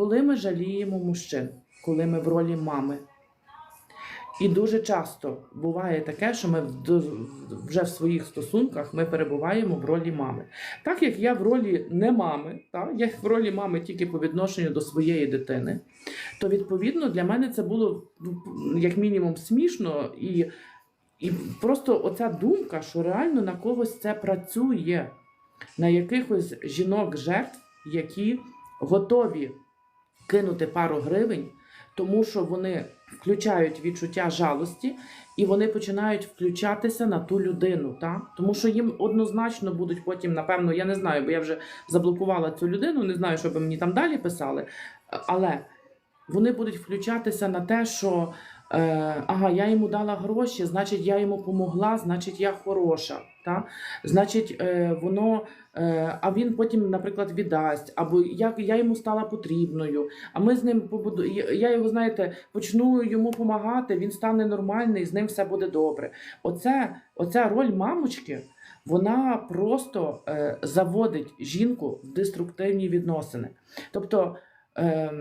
коли ми жаліємо мужчин, коли ми в ролі мами. І дуже часто буває таке, що ми вже в своїх стосунках ми перебуваємо в ролі мами. Так як я в ролі не мами, так, я в ролі мами тільки по відношенню до своєї дитини, то відповідно для мене це було як мінімум смішно і, і просто оця думка, що реально на когось це працює, на якихось жінок жертв, які готові кинути пару гривень, тому що вони включають відчуття жалості і вони починають включатися на ту людину. Та? Тому що їм однозначно будуть потім, напевно, я не знаю, бо я вже заблокувала цю людину, не знаю, що би мені там далі писали. Але вони будуть включатися на те, що е, ага, я йому дала гроші, значить, я йому помогла, значить, я хороша. Та? Значить, е, воно, е, а він потім, наприклад, віддасть, або я, я йому стала потрібною, а ми з ним побуду. я- його, знаєте, почну йому допомагати, він стане нормальний, з ним все буде добре. Оце, оця роль мамочки. Вона просто е, заводить жінку в деструктивні відносини. Тобто, е,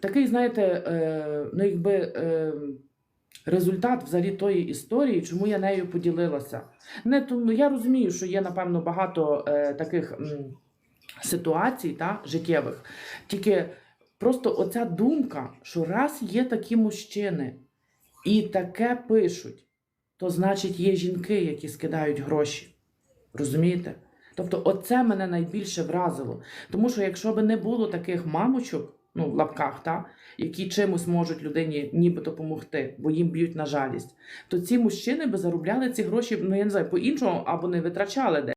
такий, знаєте, е, ну, якби, е, результат взагалі тої історії, чому я нею поділилася. Не тому я розумію, що є, напевно, багато е, таких м, ситуацій та, життєвих. Тільки просто оця думка, що раз є такі мужчини і таке пишуть, то значить є жінки, які скидають гроші. Розумієте? Тобто, оце мене найбільше вразило. Тому що якщо би не було таких мамочок, ну в лапках, та, які чимось можуть людині нібито допомогти, бо їм б'ють на жалість, то ці мужчини би заробляли ці гроші, ну я не знаю, по-іншому або не витрачали де.